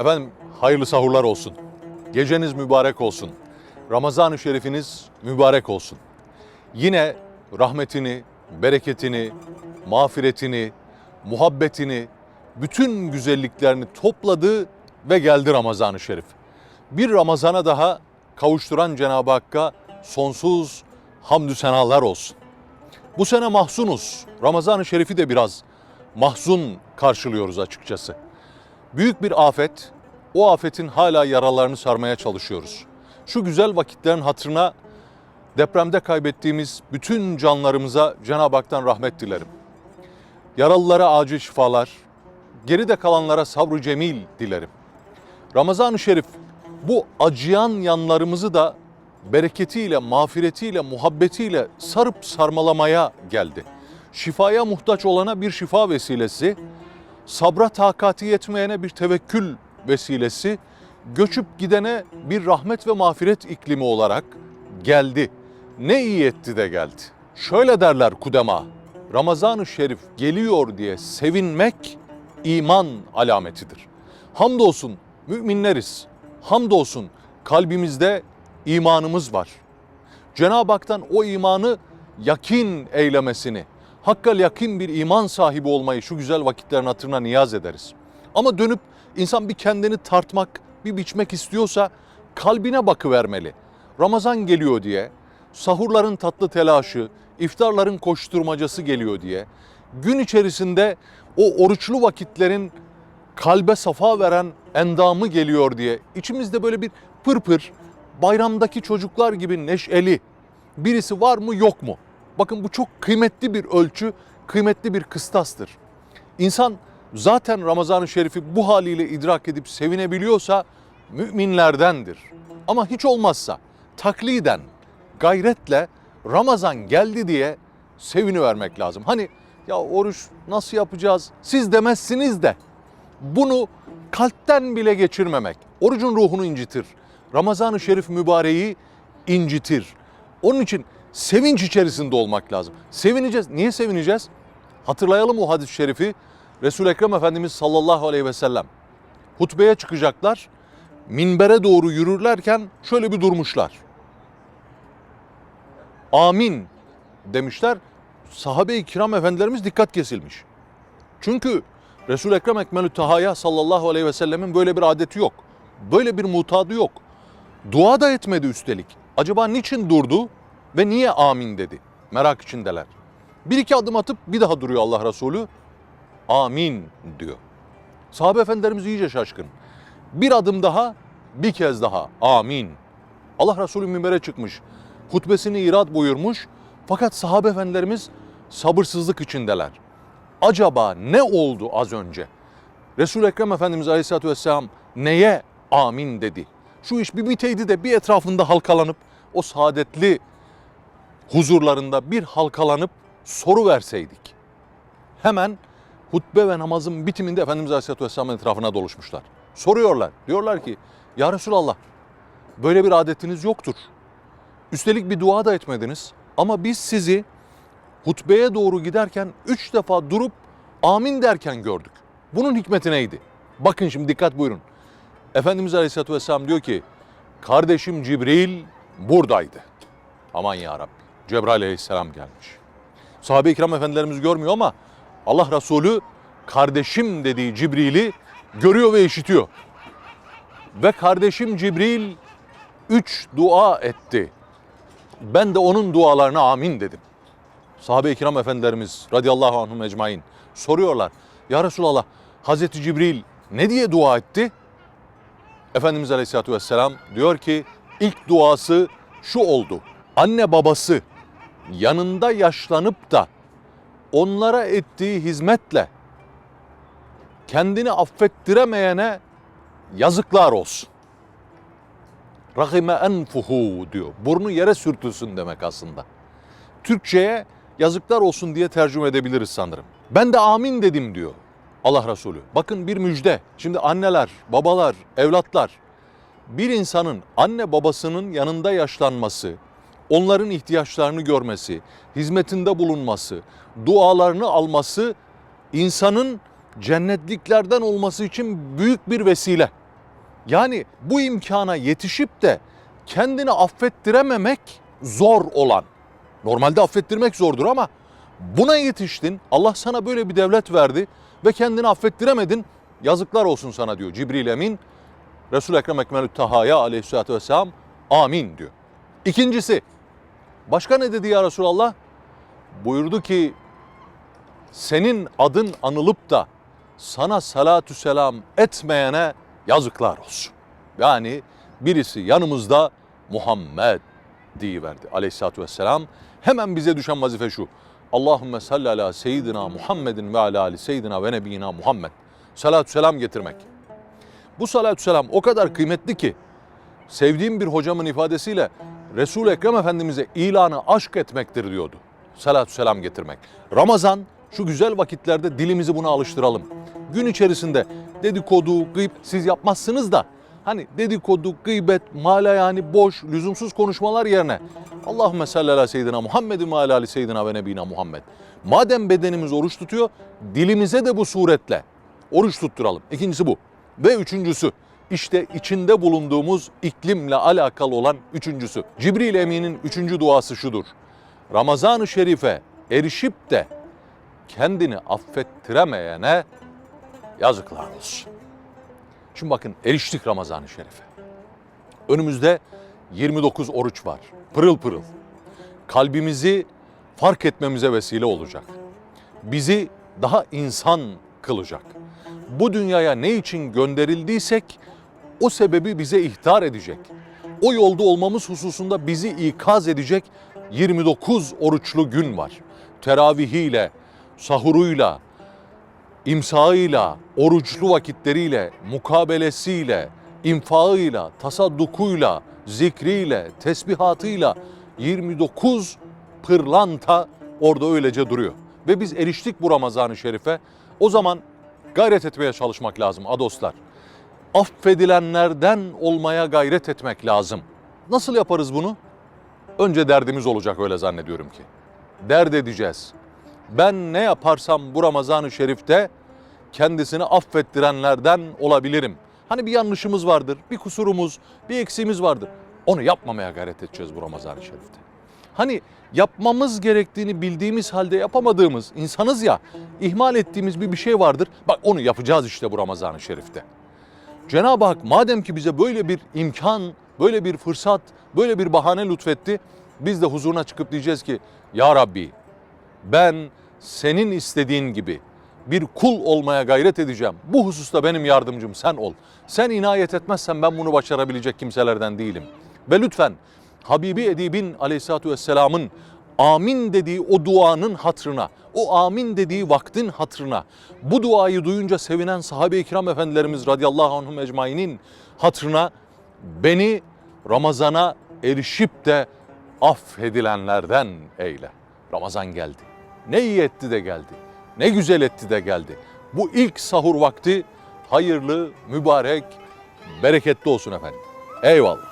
Efendim hayırlı sahurlar olsun. Geceniz mübarek olsun. Ramazan-ı Şerifiniz mübarek olsun. Yine rahmetini, bereketini, mağfiretini, muhabbetini, bütün güzelliklerini topladı ve geldi Ramazan-ı Şerif. Bir Ramazana daha kavuşturan Cenab-ı Hakk'a sonsuz hamdü senalar olsun. Bu sene mahzunuz. Ramazan-ı Şerif'i de biraz mahzun karşılıyoruz açıkçası. Büyük bir afet, o afetin hala yaralarını sarmaya çalışıyoruz. Şu güzel vakitlerin hatırına depremde kaybettiğimiz bütün canlarımıza Cenab-ı Hak'tan rahmet dilerim. Yaralılara acil şifalar, geride kalanlara sabrı cemil dilerim. Ramazan-ı Şerif bu acıyan yanlarımızı da bereketiyle, mağfiretiyle, muhabbetiyle sarıp sarmalamaya geldi. Şifaya muhtaç olana bir şifa vesilesi, sabra takati yetmeyene bir tevekkül vesilesi, göçüp gidene bir rahmet ve mağfiret iklimi olarak geldi. Ne iyi etti de geldi. Şöyle derler kudema, Ramazan-ı Şerif geliyor diye sevinmek iman alametidir. Hamdolsun müminleriz. Hamdolsun kalbimizde imanımız var. Cenab-ı Hak'tan o imanı yakin eylemesini, hakkal yakin bir iman sahibi olmayı şu güzel vakitlerin hatırına niyaz ederiz. Ama dönüp insan bir kendini tartmak, bir biçmek istiyorsa kalbine bakıvermeli. Ramazan geliyor diye, sahurların tatlı telaşı, iftarların koşturmacası geliyor diye, gün içerisinde o oruçlu vakitlerin kalbe safa veren endamı geliyor diye içimizde böyle bir pırpır bayramdaki çocuklar gibi neşeli birisi var mı yok mu? Bakın bu çok kıymetli bir ölçü, kıymetli bir kıstastır. İnsan zaten Ramazan-ı Şerif'i bu haliyle idrak edip sevinebiliyorsa müminlerdendir. Ama hiç olmazsa takliden, gayretle Ramazan geldi diye sevinivermek lazım. Hani ya oruç nasıl yapacağız siz demezsiniz de bunu kalpten bile geçirmemek orucun ruhunu incitir. Ramazan-ı Şerif mübareği incitir. Onun için sevinç içerisinde olmak lazım. Sevineceğiz. Niye sevineceğiz? Hatırlayalım o hadis-i şerifi. Resul Ekrem Efendimiz sallallahu aleyhi ve sellem hutbeye çıkacaklar. Minbere doğru yürürlerken şöyle bir durmuşlar. Amin demişler. Sahabe-i kiram efendilerimiz dikkat kesilmiş. Çünkü Resul Ekrem Ekmelü Tahaya sallallahu aleyhi ve sellemin böyle bir adeti yok. Böyle bir mutadı yok. Dua da etmedi üstelik. Acaba niçin durdu ve niye amin dedi? Merak içindeler. Bir iki adım atıp bir daha duruyor Allah Resulü. Amin diyor. Sahabe efendilerimiz iyice şaşkın. Bir adım daha, bir kez daha amin. Allah Resulü minbere çıkmış. Hutbesini irad buyurmuş. Fakat sahabe efendilerimiz sabırsızlık içindeler. Acaba ne oldu az önce? Resul-i Ekrem Efendimiz Aleyhisselatü Vesselam neye amin dedi? Şu iş bir biteydi de bir etrafında halkalanıp o saadetli huzurlarında bir halkalanıp soru verseydik. Hemen hutbe ve namazın bitiminde Efendimiz Aleyhisselatü Vesselam'ın etrafına doluşmuşlar. Soruyorlar. Diyorlar ki ya Resulallah böyle bir adetiniz yoktur. Üstelik bir dua da etmediniz. Ama biz sizi hutbeye doğru giderken üç defa durup amin derken gördük. Bunun hikmeti neydi? Bakın şimdi dikkat buyurun. Efendimiz Aleyhisselatü Vesselam diyor ki kardeşim Cibril buradaydı. Aman ya Rabbi. Cebrail Aleyhisselam gelmiş. Sahabe-i kiram efendilerimiz görmüyor ama Allah Resulü kardeşim dediği Cibril'i görüyor ve işitiyor. Ve kardeşim Cibril üç dua etti. Ben de onun dualarına amin dedim. Sahabe-i kiram efendilerimiz radıyallahu anhum ecmain soruyorlar. Ya Resulallah Hazreti Cibril ne diye dua etti? Efendimiz Aleyhisselatü Vesselam diyor ki ilk duası şu oldu. Anne babası yanında yaşlanıp da onlara ettiği hizmetle kendini affettiremeyene yazıklar olsun. Rahime enfuhu diyor. Burnu yere sürtülsün demek aslında. Türkçe'ye yazıklar olsun diye tercüme edebiliriz sanırım. Ben de amin dedim diyor. Allah Resulü. Bakın bir müjde. Şimdi anneler, babalar, evlatlar bir insanın anne babasının yanında yaşlanması, onların ihtiyaçlarını görmesi, hizmetinde bulunması, dualarını alması insanın cennetliklerden olması için büyük bir vesile. Yani bu imkana yetişip de kendini affettirememek zor olan. Normalde affettirmek zordur ama buna yetiştin. Allah sana böyle bir devlet verdi ve kendini affettiremedin. Yazıklar olsun sana diyor Cibril Emin. Resul-i Ekrem Ekmelü Taha'ya aleyhissalatü vesselam amin diyor. İkincisi başka ne dedi ya Resulallah? Buyurdu ki senin adın anılıp da sana salatü selam etmeyene yazıklar olsun. Yani birisi yanımızda Muhammed diyiverdi aleyhissalatü vesselam. Hemen bize düşen vazife şu. Allahümme salli ala seyyidina Muhammedin ve ala ali seyyidina ve nebiyina Muhammed. Salatü selam getirmek. Bu salatü selam o kadar kıymetli ki sevdiğim bir hocamın ifadesiyle Resul-i Ekrem Efendimiz'e ilanı aşk etmektir diyordu. Salatü selam getirmek. Ramazan şu güzel vakitlerde dilimizi buna alıştıralım. Gün içerisinde dedikodu, gıyb siz yapmazsınız da hani dedikodu, gıybet, mala yani boş, lüzumsuz konuşmalar yerine Allahümme salli ala seyyidina Muhammedin ve ala ali seyyidina ve nebina Muhammed. Madem bedenimiz oruç tutuyor, dilimize de bu suretle oruç tutturalım. İkincisi bu. Ve üçüncüsü, işte içinde bulunduğumuz iklimle alakalı olan üçüncüsü. Cibril Emin'in üçüncü duası şudur. Ramazan-ı Şerif'e erişip de kendini affettiremeyene yazıklar olsun. Şimdi bakın eriştik Ramazan-ı Şerif'e. Önümüzde 29 oruç var. Pırıl pırıl. Kalbimizi fark etmemize vesile olacak. Bizi daha insan kılacak. Bu dünyaya ne için gönderildiysek o sebebi bize ihtar edecek. O yolda olmamız hususunda bizi ikaz edecek 29 oruçlu gün var. Teravihiyle, sahuruyla, imsağıyla, oruçlu vakitleriyle, mukabelesiyle, infağıyla, tasaddukuyla, zikriyle, tesbihatıyla 29 pırlanta orada öylece duruyor. Ve biz eriştik bu Ramazan-ı Şerif'e. O zaman gayret etmeye çalışmak lazım adoslar. Affedilenlerden olmaya gayret etmek lazım. Nasıl yaparız bunu? Önce derdimiz olacak öyle zannediyorum ki. Dert edeceğiz. Ben ne yaparsam bu Ramazan-ı Şerif'te kendisini affettirenlerden olabilirim. Hani bir yanlışımız vardır, bir kusurumuz, bir eksiğimiz vardır. Onu yapmamaya gayret edeceğiz bu Ramazan-ı Şerif'te. Hani yapmamız gerektiğini bildiğimiz halde yapamadığımız insanız ya, ihmal ettiğimiz bir bir şey vardır. Bak onu yapacağız işte bu Ramazan-ı Şerif'te. Cenab-ı Hak madem ki bize böyle bir imkan, böyle bir fırsat, böyle bir bahane lütfetti, biz de huzuruna çıkıp diyeceğiz ki Ya Rabbi ben senin istediğin gibi bir kul olmaya gayret edeceğim. Bu hususta benim yardımcım sen ol. Sen inayet etmezsen ben bunu başarabilecek kimselerden değilim. Ve lütfen Habibi Edib'in aleyhissalatü vesselamın amin dediği o duanın hatrına, o amin dediği vaktin hatrına, bu duayı duyunca sevinen sahabe-i kiram efendilerimiz radıyallahu anhum ecmainin hatrına beni Ramazan'a erişip de affedilenlerden eyle. Ramazan geldi. Ne iyi etti de geldi. Ne güzel etti de geldi. Bu ilk sahur vakti hayırlı, mübarek, bereketli olsun efendim. Eyvallah.